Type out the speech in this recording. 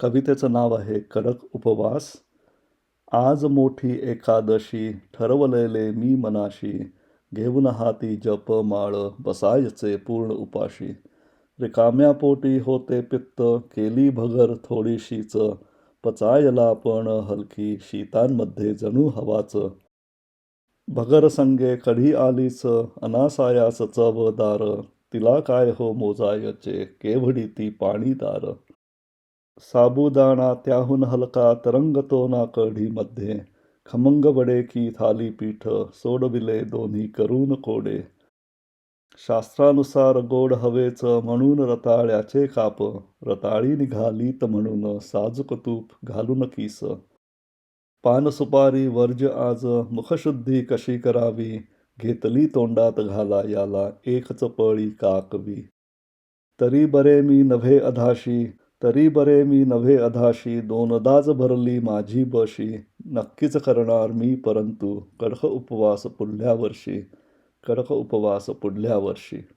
कवितेचं नाव आहे कडक उपवास. आज मोठी एकादशी ठरवलेले मी मनाशी. घेऊन हाती जप माळ बसायचे पूर्ण उपाशी. रिकाम्या पोटी होते पित्त केली भगर थोडीशीच. पचायला पण हलकी शीतांमध्ये जणू हवाचं. भगर संगे कढी आलीच अनासायास चवदार तिला काय हो मोजायचे केवढी ती पाणीदार. साबुदाणा त्याहून हलका तरंगतो ना कढीमध्ये खमंग बडे की थालीपीठ सोडविले दोन्ही करून कोडे. शास्त्रानुसार गोड हवेच म्हणून रताळ्याचे काप. रताळी निघालीत म्हणून साजूक तूप घालून किस. पान सुपारी वर्ज आज मुखशुद्धी कशी करावी? घेतली तोंडात घाला याला एकच पळी काकवी. तरी बरे मी नभे अधाशी. तरी बरे मी नव्हे अधाशी दोनदाच भरली माझी बशी. नक्कीच करणार मी परंतु कडक उपवास पुढल्या वर्षी. कडक उपवास पुढल्या वर्षी.